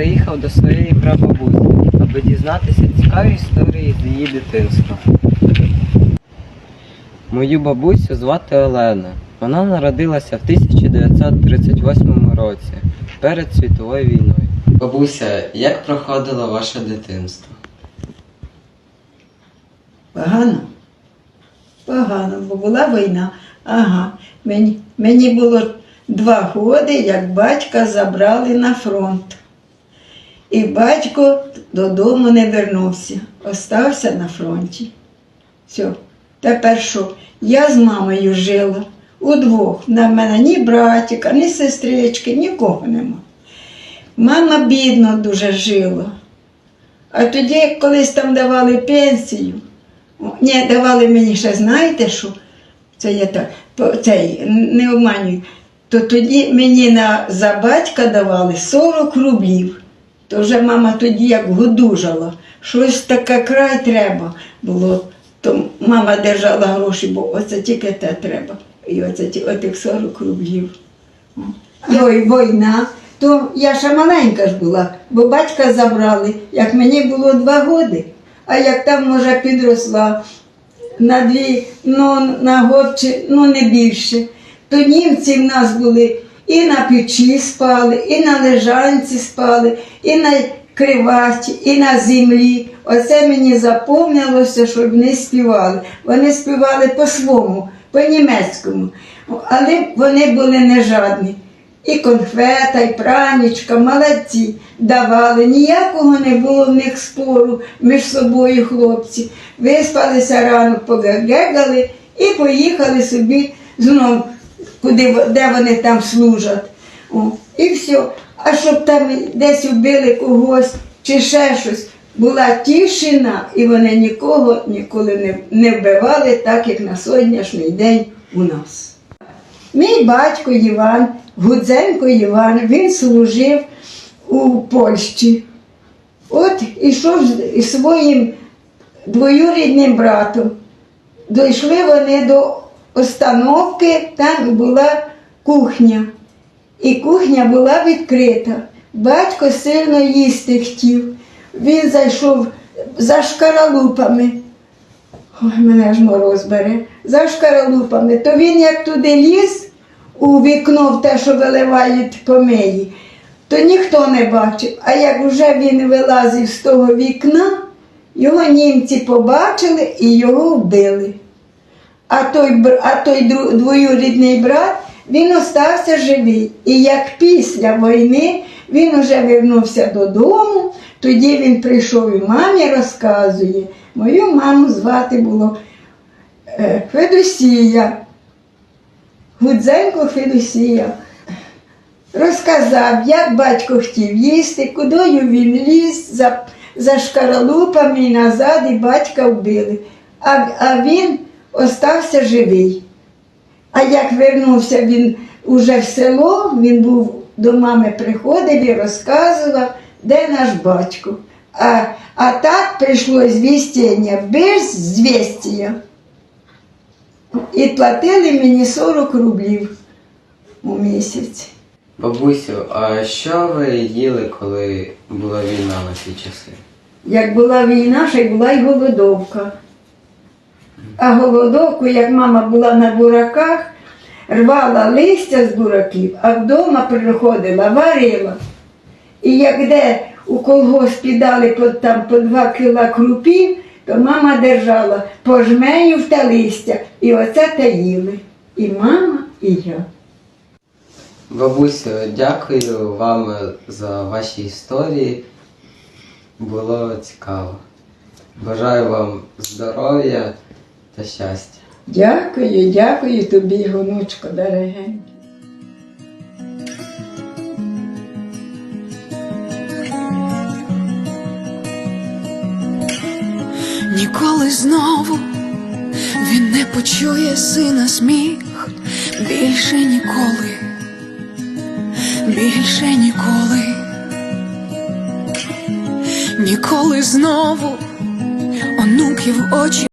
приїхав до своєї прабабусі, аби дізнатися цікаві історії з її дитинства. Мою бабусю звати Олена. Вона народилася в 1938 році перед світовою війною. Бабуся, як проходило ваше дитинство? Погано? Погано, бо була війна. Ага. Мені, мені було два роки, як батька забрали на фронт. І батько додому не вернувся, остався на фронті. Все. Тепер що? Я з мамою жила удвох. На мене ні братіка, ні сестрички, нікого нема. Мама бідно дуже жила. А тоді, як колись там давали пенсію, ні, давали мені ще, знаєте що? Це я так, цей, не обманюю. То тоді мені на, за батька давали 40 рублів. То вже мама тоді як годужала. Щось таке край треба було. То мама держала гроші, бо оце тільки те треба. І оце отих 40 рублів. О. Ой, війна. То я ще маленька ж була, бо батька забрали, як мені було два роки. А як там, може, підросла на дві, ну, на год чи ну не більше, то німці в нас були і на печі спали, і на лежанці спали, і на криваті, і на землі. Оце мені запомнилося, що вони співали. Вони співали по-своєму, по-німецькому, але вони були не жадні. І конфета, і пранічка, молодці давали. Ніякого не було в них спору між собою хлопці. Виспалися рано, погегали і поїхали собі знов, куди, де вони там служать. О, і все. А щоб там десь вбили когось чи ще щось, була тишина, і вони нікого ніколи не, не вбивали, так як на сьогоднішній день у нас. Мій батько Іван, Гудзенко Іван, він служив у Польщі. От ішов з- своїм двоюрідним братом. Дійшли вони до остановки, там була кухня. І кухня була відкрита. Батько сильно їсти хотів. Він зайшов за шкаралупами. Ой, мене ж мороз бере. За шкаралупами. То він як туди ліз у вікно в те, що виливають помиї, то ніхто не бачив. А як вже він вилазив з того вікна, його німці побачили і його вбили. А той, а той двоюрідний брат, він остався живий. І як після війни він вже вернувся додому, тоді він прийшов і мамі розказує. Мою маму звати було е, Федосія. Гудзенко Федосія. Розказав, як батько хотів їсти, кудою він ліз за, за шкаралупами і назад, і батька вбили. А, а він остався живий. А як вернувся він уже в село, він був до мами приходив і розказував, де наш батько. А, а так прийшло звістення без звістя. І платили мені 40 рублів у місяць. Бабусю, а що ви їли, коли була війна на ті часи? Як була війна, ще й була й голодовка. А голодовку, як мама була на бураках, рвала листя з бураків, а вдома приходила, варила. І як де у колгоспі дали по, там, по два кіла крупів, то мама держала по жменю те листя. І оце те їли. І мама, і я. Бабусю, дякую вам за ваші історії. Було цікаво. Бажаю вам здоров'я та щастя. Дякую, дякую тобі, гонучко, дорогенький. Ніколи знову він не почує сина сміх, більше ніколи, більше ніколи, ніколи знову онуків очі.